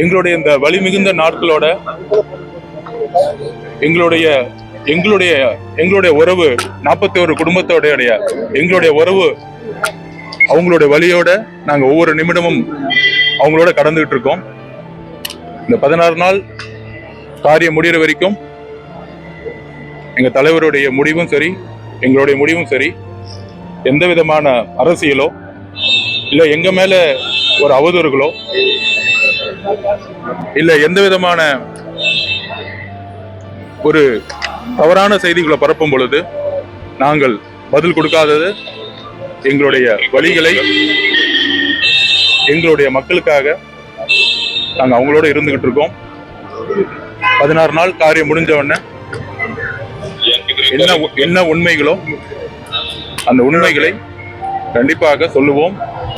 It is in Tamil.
எங்களுடைய இந்த வலி மிகுந்த நாட்களோட எங்களுடைய எங்களுடைய எங்களுடைய உறவு நாற்பத்தி ஒரு குடும்பத்தோடைய எங்களுடைய உறவு அவங்களுடைய வழியோட நாங்கள் ஒவ்வொரு நிமிடமும் அவங்களோட கடந்துகிட்டு இருக்கோம் இந்த பதினாறு நாள் காரியம் முடிகிற வரைக்கும் எங்கள் தலைவருடைய முடிவும் சரி எங்களுடைய முடிவும் சரி. எந்த விதமான அரசியலோ இல்லை எங்கள் மேலே ஒரு அவதூறுகளோ இல்ல எந்த விதமான ஒரு தவறான செய்திகளை பரப்பும் பொழுது நாங்கள் பதில் கொடுக்காதது எங்களுடைய வழிகளை எங்களுடைய மக்களுக்காக நாங்கள் அவங்களோட இருந்துகிட்டு இருக்கோம். பதினாறு நாள் காரியம் முடிஞ்ச உடனே என்ன என்ன உண்மைகளோ அந்த உண்மைகளை கண்டிப்பாக சொல்லுவோம்.